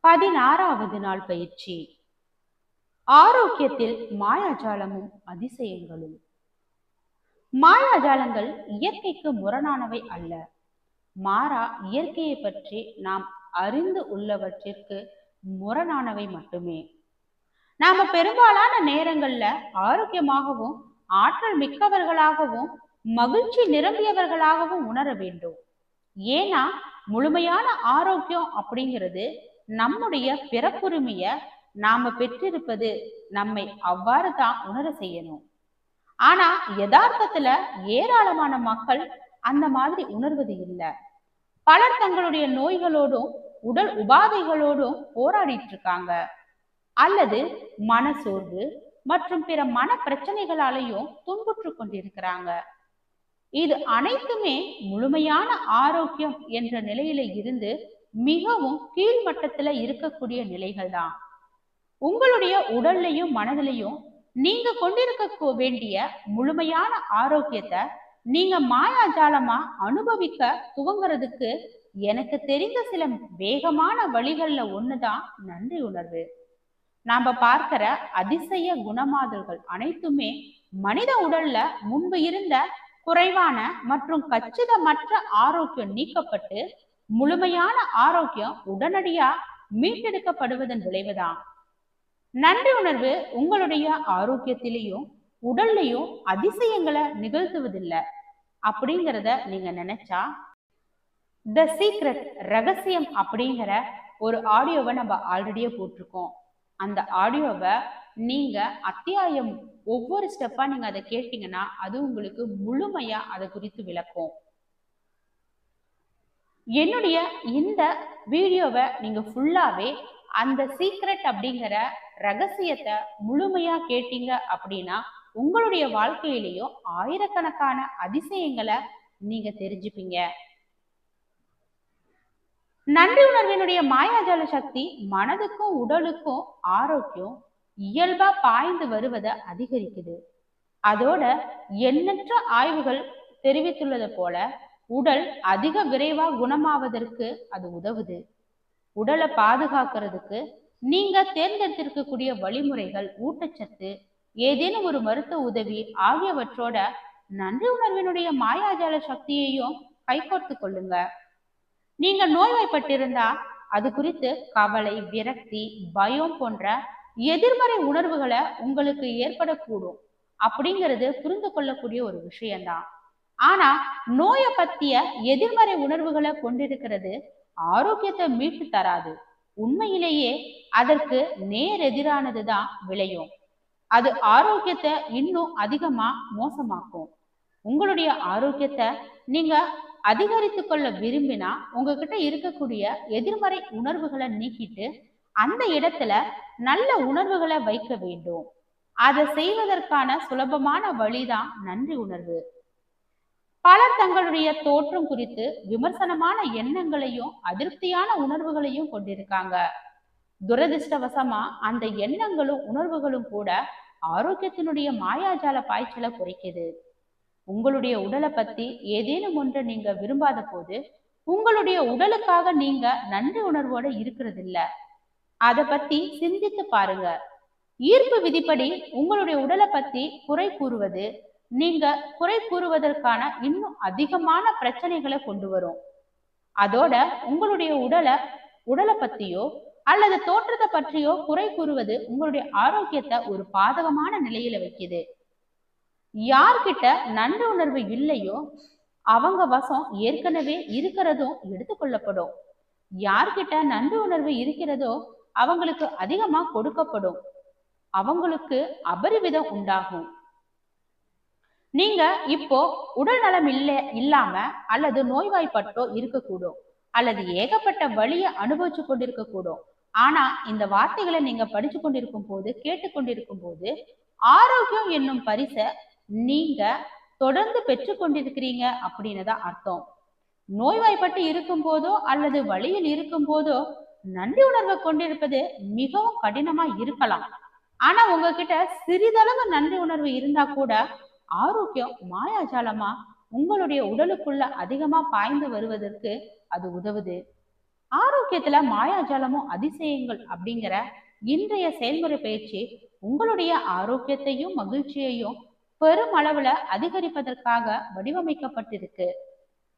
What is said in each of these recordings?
பதினாறாவது நாள் பயிற்சி. ஆரோக்கியத்தில் மாயாஜாலமும் அதிசயங்களும். மாயாஜாலங்கள் இயற்கைக்கு முரணானவை அல்ல. மாறா இயற்கையை பற்றி நாம் அறிந்து உள்ளவற்றிற்கு முரணானவை மட்டுமே. நாம பெரும்பாலான நேரங்கள்ல ஆரோக்கியமாகவும் ஆற்றல் மிக்கவர்களாகவும் மகிழ்ச்சி நிரம்பியவர்களாகவும் உணர வேண்டும். ஏன்னா முழுமையான ஆரோக்கியம் அப்படிங்கிறது நம்முடைய பிறப்புரிமைய நாம பெற்றிருப்பது நம்மை அவ்வாறு தான் உணர செய்யணும். ஆனா யதார்த்தத்துல ஏராளமான மக்கள் அந்த மாதிரி உணர்வது இல்லை. பலர் தங்களுடைய நோய்களோடும் உடல் உபாதைகளோடும் போராடிட்டு இருக்காங்க அல்லது மனசோர்வு மற்றும் பிற மன பிரச்சனைகளாலையும் துன்புற்று கொண்டிருக்கிறாங்க. இது அனைத்துமே முழுமையான ஆரோக்கியம் என்ற நிலையில இருந்து மிகவும் கீழ்மட்டத்துல இருக்கக்கூடிய நிலைகள் தான் உங்களுடைய உடல்லையும் மனதிலையும் நீங்க கொண்டிருக்க வேண்டிய முழுமையான ஆரோக்கியத்தை நீங்க மாயாஜாலமா அனுபவிக்க துவங்குறதுக்கு எனக்கு தெரிந்த சில வேகமான வழிகள்ல ஒண்ணுதான் நன்றி உணர்வு. நாம பார்க்கிற அதிசய குணமாதல்கள் அனைத்துமே மனித உடல்ல முன்பு இருந்த குறைவான மற்றும் கச்சிதமற்ற ஆரோக்கியம் நீக்கப்பட்டு முழுமையான ஆரோக்கியம் உடனடியா மீட்டெடுக்கப்படுவதன் விளைவுதான். நன்றி உணர்வு உங்களுடைய ஆரோக்கியத்திலையும் உடல்லையும் அதிசயங்களை நிகழ்த்துவதில்லை. அப்படிங்கிறத நீங்க நினைச்சா த சீக்ரெட் ரகசியம் அப்படிங்கிற ஒரு ஆடியோவை நம்ம ஆல்ரெடியே போட்டிருக்கோம். அந்த ஆடியோவை நீங்க அத்தியாயம் ஒவ்வொரு ஸ்டெப்பா நீங்க அதை கேட்டீங்கன்னா அது உங்களுக்கு முழுமையா அதை குறித்து விளக்கும். என்னுடைய இந்த வீடியோவை நீங்க ஃபுல்லாவே அந்த சீக்ரெட் அப்படிங்கிற ரகசியத்தை முழுமையா கேட்டீங்க அப்படின்னா உங்களுடைய வாழ்க்கையிலையும் ஆயிரக்கணக்கான அதிசயங்களை நீங்க தெரிஞ்சுப்பீங்க. நன்றி உணர்வினுடைய மாயாஜால சக்தி மனதுக்கும் உடலுக்கும் ஆரோக்கியம் இயல்பா பாய்ந்து வருவதை அதிகரிக்குது. அதோட எண்ணற்ற ஆய்வுகள் தெரிவித்துள்ளது போல உடல் அதிக விரைவா குணமாவதற்கு அது உதவுது. உடலை பாதுகாக்கிறதுக்கு நீங்க தேர்ந்தெடுத்திருக்கக்கூடிய வழிமுறைகள் ஊட்டச்சத்து ஏதேனும் ஒரு மருத்துவ உதவி ஆகியவற்றோட நன்றி உணர்வினுடைய மாயாஜால சக்தியையும் கைகோர்த்து கொள்ளுங்க. நீங்க நோய்வாய்ப்பட்டிருந்தா அது குறித்து கவலை விரக்தி பயம் போன்ற எதிர்மறை உணர்வுகளை உங்களுக்கு ஏற்படக்கூடும். அப்படிங்கிறது புரிந்து கொள்ளக்கூடிய ஒரு விஷயம்தான். ஆனா நோயை பத்திய எதிர்மறை உணர்வுகளை கொண்டிருக்கிறது ஆரோக்கியத்தை மீட்டு தராது. உண்மையிலேயே அதற்கு நேர் எதிரானதுதான் விளையும். அது ஆரோக்கியத்தை இன்னும் அதிகமா மோசமாக்கும். உங்களுடைய ஆரோக்கியத்தை நீங்க அதிகரித்து கொள்ள விரும்பினா உங்ககிட்ட இருக்கக்கூடிய எதிர்மறை உணர்வுகளை நீக்கிட்டு அந்த இடத்துல நல்ல உணர்வுகளை வைக்க வேண்டும். அதை செய்வதற்கான சுலபமான வழிதான் நன்றி உணர்வு. பலர் தங்களுடைய தோற்றம் குறித்து விமர்சனமான எண்ணங்களையும் அதிருப்தியான உணர்வுகளையும் கொண்டிருக்காங்க. துரதிருஷ்டவசமா அந்த எண்ணங்களும் உணர்வுகளும் கூட ஆரோக்கியத்தினுடைய மாயாஜால பாய்ச்சலை குறைக்குது. உங்களுடைய உடலை பத்தி ஏதேனும் ஒன்று நீங்க விரும்பாத போது உங்களுடைய உடலுக்காக நீங்க நன்றி உணர்வோட இருக்கிறது இல்ல அதை பத்தி சிந்தித்து பாருங்க. ஈர்ப்பு விதிப்படி உங்களுடைய உடலை பத்தி குறை கூறுவது நீங்க குறை கூறுவதற்கான இன்னும் அதிகமான பிரச்சனைகளை கொண்டு வரும். அதோட உங்களுடைய உடலை உடலை பத்தியோ அல்லது தோற்றத்தை பற்றியோ குறை கூறுவது உங்களுடைய ஆரோக்கியத்தை ஒரு பாதகமான நிலையில வைக்குது. யார்கிட்ட நன்றி உணர்வு இல்லையோ அவங்க வசம் ஏற்கனவே இருக்கிறதும் எடுத்துக்கொள்ளப்படும். யார்கிட்ட நன்றி உணர்வு இருக்கிறதோ அவங்களுக்கு அதிகமா கொடுக்கப்படும். அவங்களுக்கு அபரிவிதம் உண்டாகும். நீங்க இப்போ உடல் நலம் இல்ல இல்லாம அல்லது நோய்வாய்ப்பட்டோ இருக்கக்கூடும். அல்லது ஏகப்பட்ட வழியை அனுபவிச்சு கொண்டிருக்க கூடும் ஆனா இந்த வார்த்தைகளை நீங்க படிச்சு கொண்டிருக்கும் போது கேட்டுக்கொண்டிருக்கும் போது ஆரோக்கியம் என்னும் பரிசை நீங்க தொடர்ந்து பெற்று கொண்டிருக்கிறீங்க அப்படின்னு தான் அர்த்தம். நோய்வாய்ப்பட்டு இருக்கும் போதோ அல்லது வழியில் இருக்கும் போதோ நன்றி உணர்வை கொண்டிருப்பது மிகவும் கடினமா இருக்கலாம். ஆனா உங்ககிட்ட சிறிதளவு நன்றி உணர்வு இருந்தா கூட ஆரோக்கியம் மாயாஜாலமா? உங்களுடைய உடலுக்குள்ள அதிகமா பாய்ந்து வருவதற்கு அது உதவுது. ஆரோக்கியத்துல மாயாஜாலமும் அதிசயங்கள் அப்படிங்கிற இன்றைய செயல்முறை பயிற்சி உங்களுடைய ஆரோக்கியத்தையும் மகிழ்ச்சியையும் பெரும் அளவுல அதிகரிப்பதற்காக வடிவமைக்கப்பட்டிருக்கு.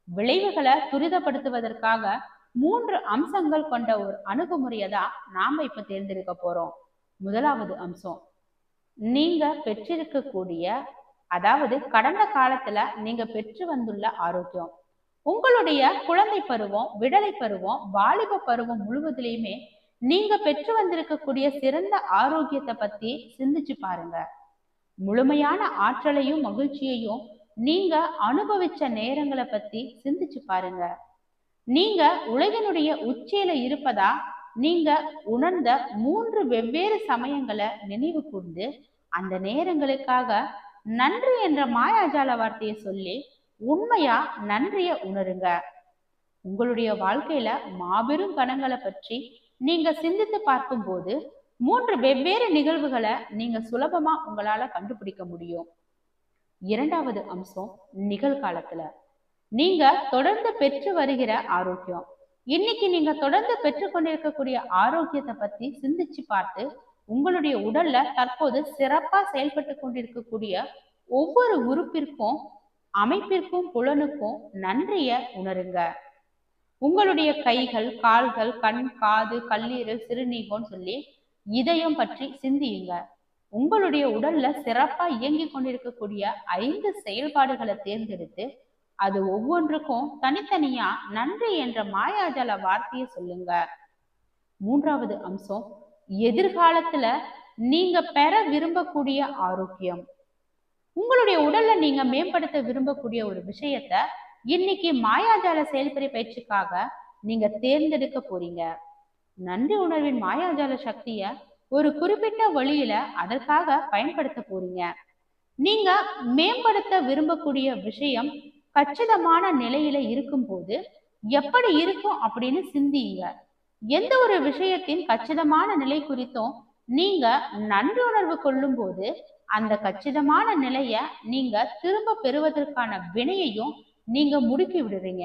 விளைவுகளை துரிதப்படுத்துவதற்காக மூன்று அம்சங்கள் கொண்ட ஒரு அணுகுமுறையை தான் நாம இப்ப தேர்ந்தெடுக்க போறோம். முதலாவது அம்சம் நீங்க பெற்றிருக்கக்கூடிய அதாவது கடந்த காலத்துல நீங்க பெற்று வந்துள்ள ஆரோக்கியம். உங்களுடைய குழந்தை பருவம் விடலை பருவம் வாலிப பருவம் முழுவதிலையுமே நீங்க பெற்று வந்திருக்கக்கூடிய சிறந்த ஆரோக்கியத்தை பத்தி சிந்திச்சு பாருங்க. முழுமையான ஆற்றலையும் மகிழ்ச்சியையும் நீங்க அனுபவிச்ச நேரங்களை பத்தி சிந்திச்சு பாருங்க. நீங்க உலகினுடைய உச்சியில இருப்பதா நீங்க உணர்ந்த மூன்று வெவ்வேறு சமயங்களை நினைவு கூர்ந்து அந்த நேரங்களுக்காக நன்றி என்ற மாயாஜால வார்த்தையை சொல்லி உண்மையா நன்றிய உணருங்க. உங்களுடைய வாழ்க்கையில மாபெரும் கணங்களை பற்றி நீங்க சிந்தித்து பார்க்கும்போது மூன்று வெவ்வேறு நிகழ்வுகளை நீங்க சுலபமா உங்களால கண்டுபிடிக்க முடியும். இரண்டாவது அம்சம் நிகழ்காலத்துல. நீங்க தொடர்ந்து பெற்று வருகிற ஆரோக்கியம். இன்னைக்கு நீங்க தொடர்ந்து பெற்று கொண்டிருக்கக்கூடிய ஆரோக்கியத்தை பத்தி சிந்திச்சு பார்த்து உங்களுடைய உடல்ல தற்போது சிறப்பா செயல்பட்டு கொண்டிருக்கக்கூடிய ஒவ்வொரு உறுப்பிற்கும் அமைப்பிற்கும் புலனுக்கும் நன்றிய உணருங்க. உங்களுடைய கைகள் கால்கள் கண் காது கல்லீரல் சிறுநீகம்னு சொல்லி இதயம் பற்றி சிந்தியுங்க. உங்களுடைய உடல்ல சிறப்பா இயங்கிக் கொண்டிருக்கக்கூடிய ஐந்து செயல்பாடுகளை தேர்ந்தெடுத்து அது ஒவ்வொன்றுக்கும் தனித்தனியா நன்றி என்ற மாயாஜால வார்த்தையை சொல்லுங்க. மூன்றாவது அம்சம் எதிர்காலத்துல நீங்க பெற விரும்பக்கூடிய ஆரோக்கியம். உங்களுடைய உடல்ல நீங்க மேம்படுத்த விரும்பக்கூடிய ஒரு விஷயத்த இன்னைக்கு மாயாஜால செயல்பறி பயிற்சிக்காக நீங்க தேர்ந்தெடுக்க போறீங்க. நன்றி உணர்வின் மாயாஜால சக்திய ஒரு குறிப்பிட்ட வழியில அதற்காக பயன்படுத்த போறீங்க. நீங்க மேம்படுத்த விரும்பக்கூடிய விஷயம் கச்சிதமான நிலையில இருக்கும்போது எப்படி இருக்கும் அப்படின்னு சிந்தியுங்க. எந்த ஒரு விஷயத்தின் கச்சிதமான நிலை குறித்தும் நீங்க நன்றுணர்வு கொள்ளும் போது அந்த கச்சிதமான நிலைய நீங்க திரும்ப பெறுவதற்கான வினையையும் நீங்க முடுக்கி விடுறீங்க.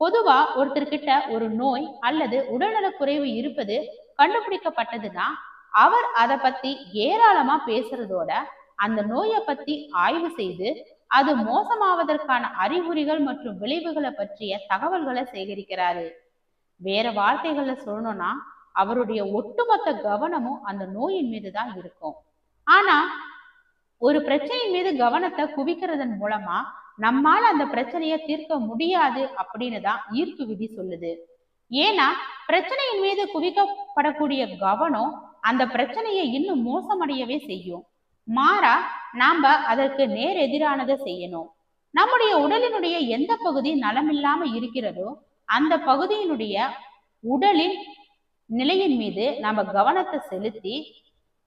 பொதுவா ஒருத்தர்கிட்ட ஒரு நோய் அல்லது உடல்நலக் குறைவு இருப்பது கண்டுபிடிக்கப்பட்டதுன்னா அவர் அதை பத்தி ஏராளமா பேசுறதோட அந்த நோயை பத்தி ஆய்வு செய்து அது மோசமாவதற்கான அறிகுறிகள் மற்றும் விளைவுகளை பற்றிய தகவல்களை சேகரிக்கிறாரு. வேற வார்த்தைகள்ல சொல்லணும்னா அவருடைய ஒட்டுமொத்த கவனமும் அந்த நோயின் மீது தான் இருக்கும். ஆனா ஒரு பிரச்சனையின் மீது கவனத்தை குவிக்கிறதன் மூலமா நம்மால அந்த பிரச்சனையை தீர்க்க முடியாது அப்படின்னு தான் ஈர்ப்பு விதி சொல்லுது. ஏன்னா பிரச்சனையின் மீது குவிக்கப்படக்கூடிய கவனம் அந்த பிரச்சனையை இன்னும் மோசமடையவே செய்யும். மாறா நாம அதற்கு நேர் எதிரானதை செய்யணும். நம்முடைய உடலினுடைய எந்த பகுதி நலமில்லாம இருக்கிறதோ அந்த பகுதியினுடைய உடலின் நிலையின் மீது நம்ம கவனத்தை செலுத்தி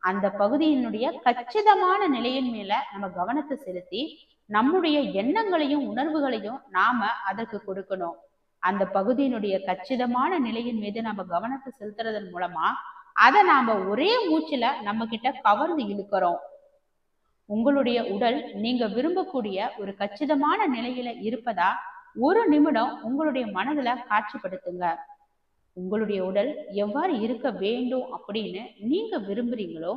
அந்த பகுதியினுடைய கச்சிதமான நிலையின் மேல நம்ம கவனத்தை செலுத்தி நம்முடைய எண்ணங்களையும் உணர்வுகளையும் நாம அதற்கு கொடுக்கணும். அந்த பகுதியினுடைய கச்சிதமான நிலையின் மீது நம்ம கவனத்தை செலுத்துறதன் மூலமா அதை நாம ஒரே மூச்சுல நம்ம கிட்ட கவர்ந்து இழுக்கிறோம். உங்களுடைய உடல் நீங்க விரும்பக்கூடிய ஒரு கச்சிதமான நிலையில இருப்பதா ஒரு நிமிடம் உங்களுடைய மனதுல காட்சிப்படுத்துங்க. உங்களுடைய உடல் எவ்வாறு இருக்க வேண்டும் அப்படின்னு நீங்க விரும்புறீங்களோ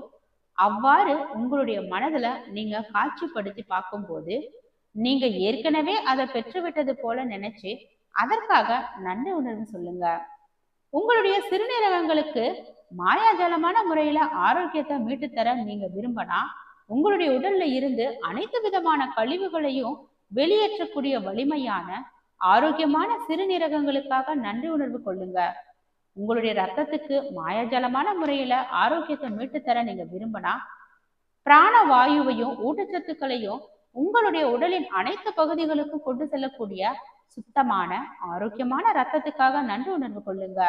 அவ்வாறு உங்களுடைய மனதுல நீங்க காட்சிப்படுத்தி பார்க்கும்போது நீங்க ஏற்கனவே அதை பெற்றுவிட்டது போல நினைச்சு அதற்காக நன்றி உணர்வு சொல்லுங்க. உங்களுடைய சிறுநீரகங்களுக்கு மாயாஜாலமான முறையில ஆரோக்கியத்தை மீட்டு தர நீங்க விரும்பினா உங்களுடைய உடல்ல இருந்து அனைத்து விதமான கழிவுகளையும் வெளியேற்றக்கூடிய வலிமையான ஆரோக்கியமான சிறுநீரகங்களுக்காக நன்றி உணர்வு கொள்ளுங்க. உங்களுடைய ரத்தத்துக்கு மாயாஜாலமான முறையில ஆரோக்கியத்தை மீட்டு தர நீங்க விரும்பினா பிராண வாயுவையும் ஊட்டச்சத்துக்களையும் உங்களுடைய உடலின் அனைத்து பகுதிகளுக்கும் கொண்டு செல்லக்கூடிய சுத்தமான ஆரோக்கியமான ரத்தத்துக்காக நன்றி உணர்வு கொள்ளுங்க.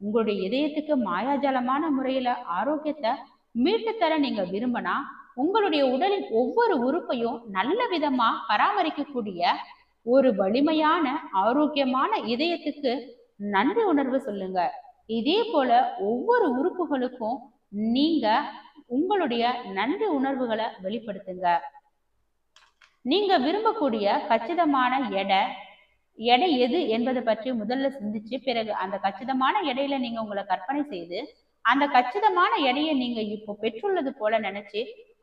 உங்களுடைய இதயத்துக்கு மாயாஜாலமான முறையில ஆரோக்கியத்தை மீட்டு தர நீங்க விரும்பினா உங்களுடைய உடலின் ஒவ்வொரு உறுப்பையும் நல்ல விதமா பராமரிக்கக்கூடிய ஒரு வலிமையான ஆரோக்கியமான இதயத்துக்கு நன்றி உணர்வு சொல்லுங்க. இதே போல ஒவ்வொரு உறுப்புகளுக்கும் நீங்க உங்களுடைய நன்றி உணர்வுகளை வெளிப்படுத்துங்க. நீங்க விரும்பக்கூடிய கச்சிதமான எடை எடை எது என்பதை பற்றி முதல்ல சிந்திச்சு பிறகு அந்த கச்சிதமான எடையில நீங்க உங்களை கற்பனை செய்து அந்த கச்சிதமான எடையை நீங்க இப்போ பெற்றுள்ளது போல நினைச்சு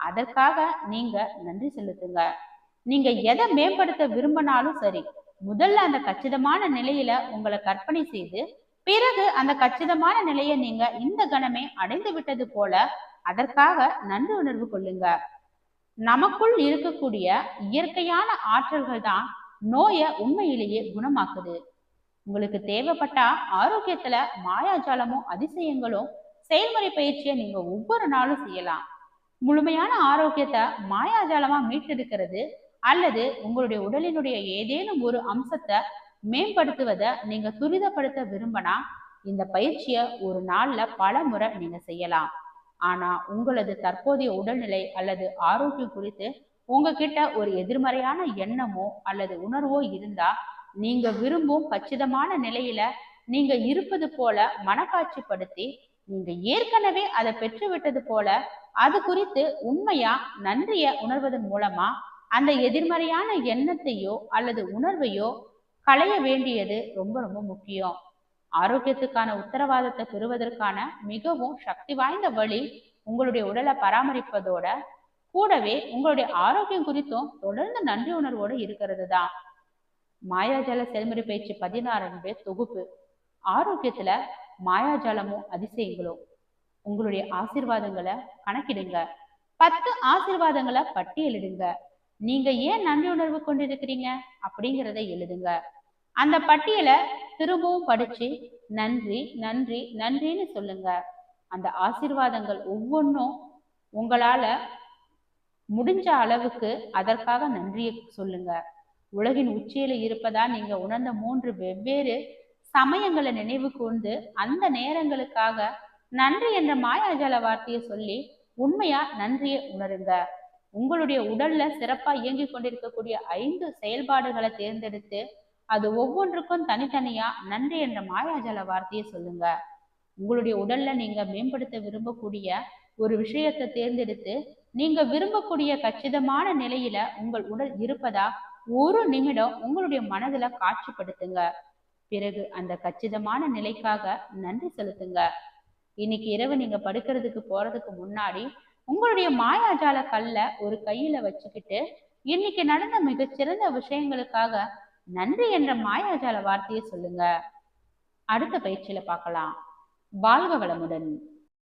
அதற்காக நீங்க நன்றி செலுத்துங்க. நீங்க எதை மேம்படுத்த விரும்பினாலும் சரி முதல்ல அந்த கச்சிதமான நிலையில உங்களை கற்பனை செய்து பிறகு அந்த கச்சிதமான நிலையை நீங்க இந்த கணமே அடைந்து விட்டது போல அதற்காக நன்றி உணர்வு கொள்ளுங்க. நமக்குள் இருக்கக்கூடிய இயற்கையான ஆற்றல்கள் தான் நோயை உண்மையிலேயே குணமாக்குது. உங்களுக்கு தேவைப்பட்டா ஆரோக்கியத்துல மாயாஜாலமும் அதிசயங்களும் செயல்முறை பயிற்சியை நீங்க ஒவ்வொரு நாளும் செய்யலாம். முழுமையான ஆரோக்கியத்தை மாயாஜாலமா மீட்டெடுக்கிறது அல்லது உங்களுடைய உடலினுடைய ஏதேனும் ஒரு அம்சத்தை மேம்படுத்துவதை நீங்க துரிதப்படுத்த விரும்பினா இந்த பயிற்சியை ஒரு நாள்ல பல முறை நீங்க செய்யலாம். ஆனா உங்களது தற்போதைய உடல்நிலை அல்லது ஆரோக்கியம் குறித்து உங்ககிட்ட ஒரு எதிர்மறையான எண்ணமோ அல்லது உணர்வோ இருந்தா நீங்க விரும்பும் கச்சிதமான நிலையில நீங்க இருப்பது போல மனக்காட்சிப்படுத்தி நீங்க ஏற்கனவே அதை பெற்று விட்டது போல அது குறித்து உண்மையா நன்றிய உணர்வதன் மூலமா அந்த எதிர்மறையான எண்ணத்தையோ அல்லது உணர்வையோ களைய வேண்டியது ரொம்ப ரொம்ப முக்கியம். ஆரோக்கியத்துக்கான உத்தரவாதத்தை பெறுவதற்கான மிகவும் சக்தி வாய்ந்த வழி உங்களுடைய உடலை பராமரிப்பதோட கூடவே உங்களுடைய ஆரோக்கியம் குறித்தும் தொடர்ந்து நன்றி உணர்வோடு இருக்கிறது தான். மாயாஜால செயல்முறை பயிற்சி பதினாறு தொகுப்பு. ஆரோக்கியத்துல மாயாஜாலமும் அதிசயங்களும் உங்களுடைய ஆசீர்வாதங்களை கணக்கிடுங்க. பத்து ஆசிர்வாதங்களை பட்டியலிடுங்க. நீங்க ஏன் நன்றி உணர்வு கொண்டிருக்கிறீங்க? அப்படிங்கிறத எழுதுங்க. அந்த பட்டியலை திரும்பவும் படிச்சு நன்றி நன்றி நன்றின்னு சொல்லுங்க. அந்த ஆசிர்வாதங்கள் ஒவ்வொன்றும் உங்களால முடிஞ்ச அளவுக்கு அதற்காக நன்றியை சொல்லுங்க. உலகின் உச்சியில இருப்பதா நீங்க உணர்ந்த மூன்று வெவ்வேறு சமயங்களை நினைவு கூர்ந்து அந்த நேரங்களுக்காக நன்றி என்ற மாயாஜால வார்த்தையை சொல்லி உண்மையா நன்றியை உணருங்க. உங்களுடைய உடல்ல சிறப்பா இயங்கி கொண்டிருக்கக்கூடிய ஐந்து செயல்பாடுகளை தேர்ந்தெடுத்து அது ஒவ்வொன்றுக்கும் தனித்தனியா நன்றி என்ற மாயாஜால வார்த்தையை சொல்லுங்க. உங்களுடைய உடல்ல நீங்க மேம்படுத்த விரும்பக்கூடிய ஒரு விஷயத்தை தேர்ந்தெடுத்து நீங்க விரும்பக்கூடிய கச்சிதமான நிலையில உங்கள் உடல் இருப்பதா ஒரு நிமிடம் உங்களுடைய மனதுல காட்சிப்படுத்துங்க. பிறகு அந்த கச்சிதமான நிலைக்காக நன்றி செலுத்துங்க. இன்னைக்கு இரவு நீங்க படுக்கிறதுக்கு போறதுக்கு முன்னாடி உங்களுடைய மாயாஜால கல்ல ஒரு கையில வச்சுக்கிட்டு இன்னைக்கு நடந்த மிகச்சிறந்த விஷயங்களுக்காக நன்றி என்ற மாயாஜால வார்த்தையை சொல்லுங்க. அடுத்த பயிற்சியில பார்க்கலாம். வாழ்க வளமுடன்.